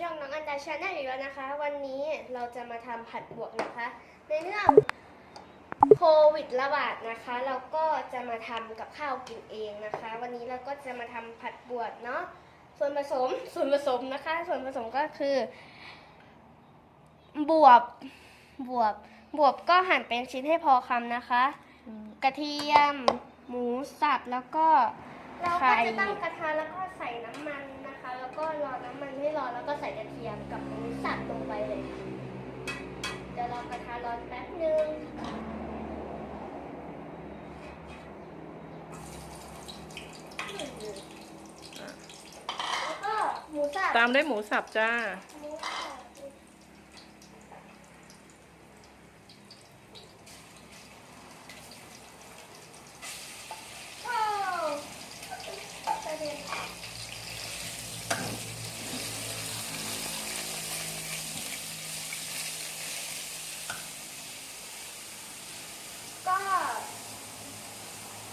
ช่องน้องอันดาชาแนลอีกแล้วนะคะ วันนี้เราจะมาทำผัดบวกนะคะ ในเรื่องโควิดระบาดนะคะ เราก็จะมาทำกับข้าวกินเองนะคะ วันนี้เราก็จะมาทำผัดบวกเนาะส่วนผสมส่วนผสมนะคะ ส่วนผสมก็คือบวบบวบบวบก็หั่นเป็นชิ้นให้พอคำนะคะ กระเทียม หมูสับแล้วก็เราก็จะตั้งกระทะแล้วก็ใส่น้ำมัน แล้วก็ใส่กระเทียมกับหมูสับลงไปเลยค่ะเดี๋ยวรอกระทะร้อนแป๊บนึงแล้วก็หมูสับ ตามด้วยหมูสับจ้า หมูสับโอ้กระเด็น ก็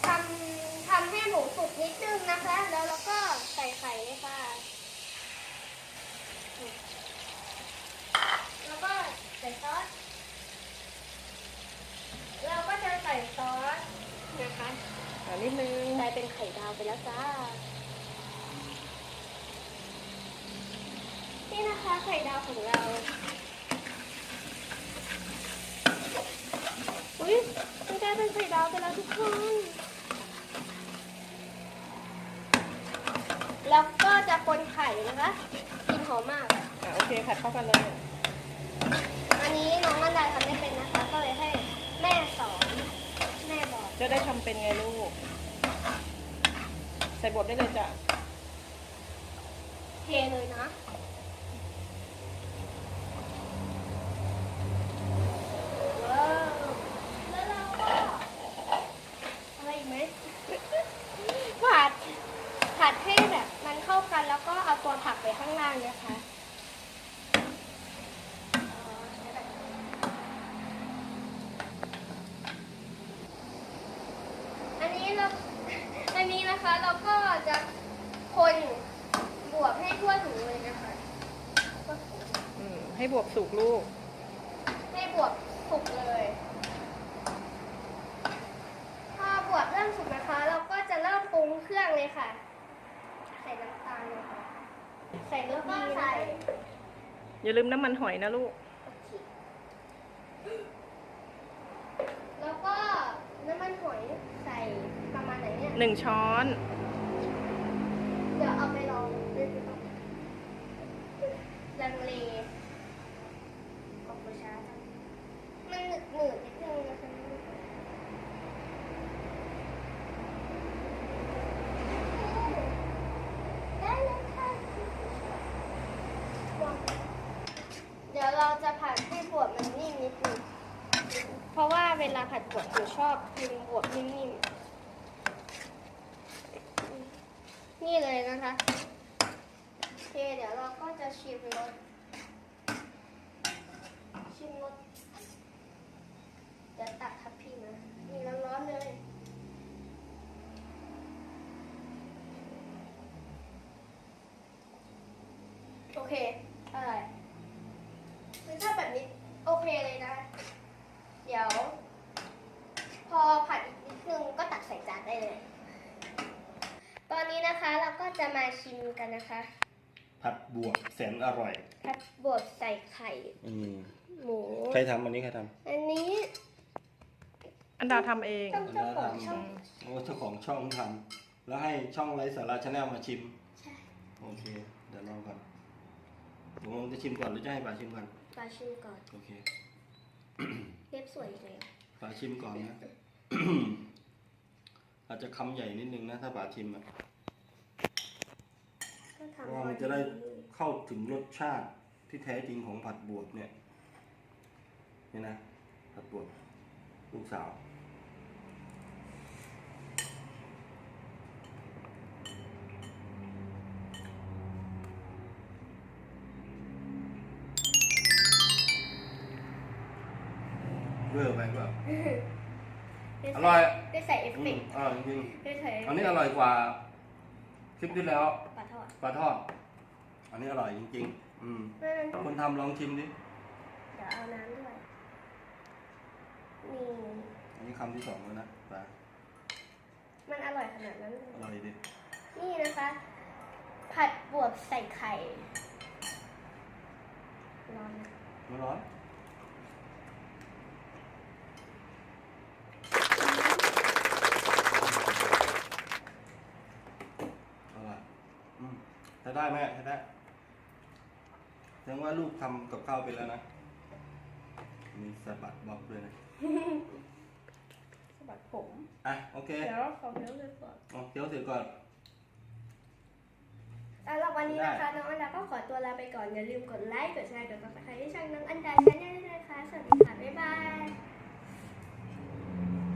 ทำทำให้หมู สุกนิดนึงนะคะ แล้วเราก็ใส่ไข่เลยค่ะ แล้วก็ใส่ซอส เราก็จะใส่ซอสนะคะอ่านิดนึงกลายเป็นไข่ดาวไปแล้วจ้า นี่นะคะไข่ดาวของเรา อุ้ยมันกลายเป็นไข่ดาวไปแล้วทุกคน แล้วก็จะคนไข่นะคะกลินหอมมาก อ่าโอเคผัดเข้ากันเลยอันนี้น้องอันดาทำไม่เป็นนะคะ ก็เลยให้แม่สอนแม่บอก จะได้ทำเป็นไงลูก ใส่บดได้เลยจ้ะ เทเลยนะ ว้าว แล้วเราก็อะไรอีกไหม ผัด ผัดให้แบบมันเข้ากันแล้วก็เอาตัวผักไปข้างล่างนะคะอ๋อใช้แบบนี้อันนี้เราอันนี้นะคะเราก็จะคนบวบให้ทั่วถึงเลยนะคะทั่วถึงอืมให้บวบสุกลูก ให้บวบสุกเลย พอบวบเริ่มสุกนะคะ เราก็จะเริ่มปรุงเครื่องเลยค่ะ ใส่น้ำตาลเลยค่ะ ใส่รสดีใส่อย่าลืมน้ำมันหอยนะลูก แล้วก็น้ำมันหอยใส่ประมาณไหนเนี่ยหนึ่งช้อน เดี๋ยวเอาไปลองดูลังเลออกมาช้าจังมันหนืดหนืดๆนิดนึงนะคะได้เลยค่ะเดี๋ยวเราจะผัดให้บวบ เพราะว่าเวลาผัดบวบหนูชอบกินบวบนิ่มๆ นี่เลยนะคะโอเคเดี๋ยวเราก็จะชิมรสชิมรสเดี๋ยวตักครับพี่นะมีร้อนๆเลยโอเคอะไรคือถ้าแบบนี้ โอเคเลยนะ เดี๋ยว พอผัดอีกนิดนึงก็ตักใส่จานได้เลย ตอนนี้นะคะเราก็จะมาชิมกันนะคะ ผัดบวบแสนอร่อยผัดบวบใส่ไข่ อืมหมู ใครทำอันนี้ใครทอันนี้อันดาทำเอง ต้องำเจ้าของช่อง โอ้เจ้าของช่องทำแล้วให้ช่องไร้สาระชาแนลมาชิม ใช่โอเค เดี๋ยวลองก่อนผมจะชิมก่อนหรือจะให้ป๋าชิมก่อน ปลาชิมก่อน โอเค เล็บสวยเลยป๋าชิมก่อนนะ อาจจะคำใหญ่นิดนึงนะ ถ้าป๋าชิมอะก็เพทำราะว่ามันจะได้เข้าถึงรสชาติที่แท้จริงของผัดบวบเนี่ยนี่นะผัดบวบลูกสาว เวอร์ไปเปล่าได้อใส่ร่อยได้ใส่เอฟอืเฟมกต์อร่อยจริงได้ใส่ๆอันนี้อร่อยกว่าคลิปที่แล้วปลาทอดปลาทอด อันนี้อร่อยจริงอืมแม่มันคนทำลองชิมดิเดี๋ยวเอาน้ำด้วยนี่อันนี้คำที่สองแล้วนะปลามันอร่อยขนาดนั้นเลยอร่อยดินี่นะคะ ผัดบวบใส่ไข่ร้อนนะไม่ร้อนอร่อยอืมใช้ได้แม่ใช้ได้แสดงว่าลูกทำกับข้าวเป็นแล้วนะ มีสะบัดบอกด้วยนะสะบัดผม อะโอเค เดี๋ยวขอเพี้ยวเลยก่อนเอาเคี้ยวเสร็จก่อนสำหรับวันนี้นะคะน้องอันดาก็ขอตัวลาไปก่อนอย่าลืมกดไลค์กดแชร์กดซับสไครต์ที่ช่องน้องอันดาชาแนลด้วยนะคะสวัสดีค่ะบ๊ายบาย